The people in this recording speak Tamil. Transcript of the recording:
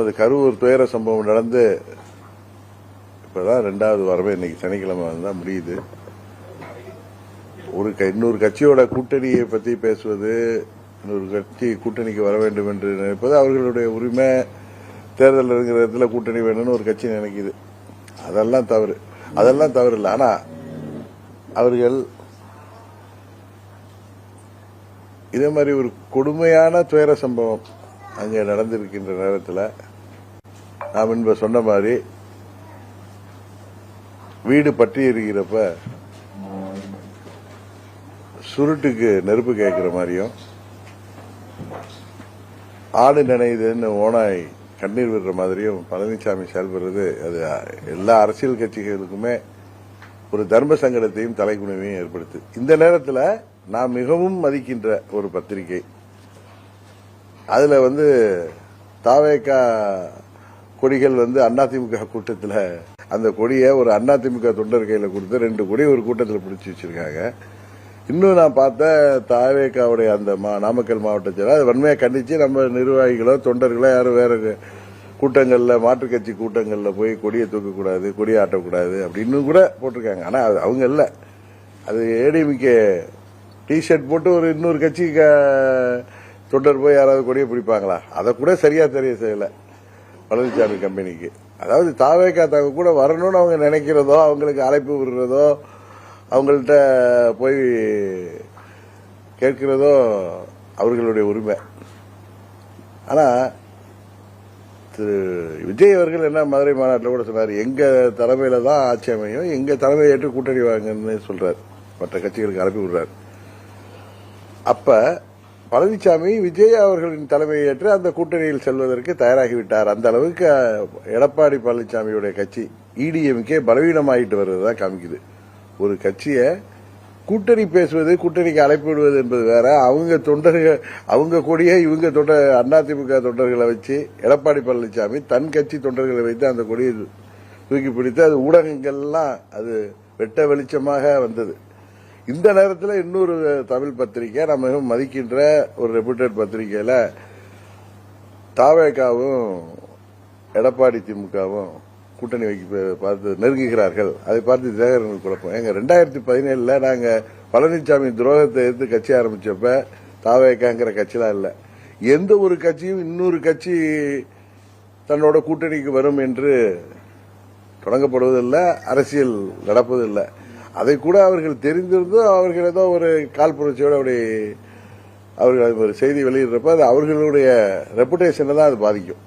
நமது கரூர் துயர சம்பவம் நடந்து இப்பதான் ரெண்டாவது வாரமே இன்னைக்கு சனிக்கிழமை தான் முடியுது. ஒரு க- இன்னொரு கட்சியோட கூட்டணியை பத்தி பேசுவது இன்னொரு கட்சி கூட்டணிக்கு வர வேண்டும் என்று நினைப்பது அவர்களுடைய உரிமை. தேர்தல் இருக்கிற இடத்துல கூட்டணி வேணும்னு ஒரு கட்சி நினைக்குது. அதெல்லாம் தவறு. அதெல்லாம் தவறு இல்லை. ஆனா அவர்கள் இதே மாதிரி ஒரு கொடுமையான துயர சம்பவம். அங்கே நடந்திருக்கின்ற நேரத்தில் நாம் இன்ப சொன்ன மாதிரி வீடு பற்றி இருக்கிறப்ப சுருட்டுக்கு நெருப்பு கேட்கிற மாதிரியும் ஆடு நினைதுன்னு ஓனாய் கண்ணீர் விடுற மாதிரியும் பழனிசாமி செயல்படுறது அது எல்லா அரசியல் கட்சிகளுக்குமே ஒரு தர்ம சங்கடத்தையும் தலைக்குணவையும் ஏற்படுத்து. இந்த நேரத்தில் நான் மிகவும் மதிக்கின்ற ஒரு பத்திரிகை அதில் வந்து தாவேக்கா கொடிகள் வந்து அதிமுக கூட்டத்தில் அந்த கொடியை ஒரு அதிமுக தொண்டர் கையில் கொடுத்து ரெண்டு கொடி ஒரு கூட்டத்தில் பிடிச்சி வச்சிருக்காங்க. இன்னும் நான் பார்த்த தாவேக்காவுடைய அந்த மா- நாமக்கல் மாவட்டத்தில் அது வன்மையாக கண்டித்து நம்ம நிர்வாகிகளோ தொண்டர்களோ யாரும் வேற கூட்டங்களில் மாற்றுக் கட்சி போய் கொடியை தூக்கக்கூடாது கொடியை ஆட்டக்கூடாது அப்படின்னு கூட போட்டிருக்காங்க. ஆனால் அது அவங்க இல்லை. அது ஏடிஎம்கே டிஷர்ட் போட்டு ஒரு இன்னொரு கட்சி தொண்டர் போய் யாராவது கொடியை பிடிப்பாங்களா? அதை கூட சரியா தெரிய செய்யல. பழனிசாமி கம்பெனிக்கு. அதாவது தாவேக்கா தாங்க கூட வரணும்னு அவங்க நினைக்கிறதோ அவங்களுக்கு அழைப்பு விடுறதோ அவங்கள்ட்ட போய் கேட்கிறதோ அவர்களுடைய உரிமை. ஆனா திரு விஜய் அவர்கள் என்ன மதுரை மாநாட்டில் கூட சொன்னார் எங்க தலைமையில தான் ஆட்சி அமையும் எங்க தலைமை ஏற்று கூட்டணி வாங்கன்னு சொல்றார். மற்ற கட்சிகளுக்கு அனுப்பி விடுறார். அப்போ பழனிசாமி விஜய் அவர்களின் தலைமையை ஏற்று அந்த கூட்டணியில் செல்வதற்கு தயாராகிவிட்டார். அந்த அளவுக்கு எடப்பாடி பழனிசாமியுடைய கட்சி இடிஎம்கே பலவீனமாயிட்டு வருவதா காமிக்குது. ஒரு கட்சியை கூட்டணி பேசுவது கூட்டணிக்கு அழைப்பு விடுவது என்பது வேற. அவங்க தொண்டர்கள் அவங்க கொடியை இவங்க தொண்டர் அதிமுக தொண்டர்களை வச்சு எடப்பாடி பழனிசாமி தன் கட்சி தொண்டர்களை வைத்து அந்த கொடியை தூக்கி பிடித்து அது ஊடகங்கள்லாம் அது வெட்ட வெளிச்சமாக வந்தது. இந்த நேரத்தில் இன்னொரு தமிழ் பத்திரிகை நம்ம மிகவும் மதிக்கின்ற ஒரு ரெப்யூட்டட் பத்திரிகையில தாவேக்காவும் எடப்பாடி திமுகவும் கூட்டணி வைக்க பார்த்து நெருங்குகிறார்கள். அதை பார்த்து தினகரன் குழப்பம். எங்க ரெண்டாயிரத்தி பதினேழுல நாங்க பழனிசாமி துரோகத்தை எதிர்த்து கட்சி ஆரம்பிச்சப்ப தாவேகாங்கிற கட்சிலாம் இல்ல. எந்த ஒரு கட்சியும் இன்னொரு கட்சி தன்னோட கூட்டணிக்கு வரும் என்று தொடங்கப்படுவதில்லை அரசியல் நடப்பதில்லை. அதை கூட அவர்கள் தெரிந்திருந்தும் அவர்கள் ஏதோ ஒரு கால் புரட்சியோட அப்படி அவர்கள் ஒரு செய்தி வெளியிடுறப்ப அது அவர்களுடைய ரெப்புடேஷனை தான் அது பாதிக்கும்.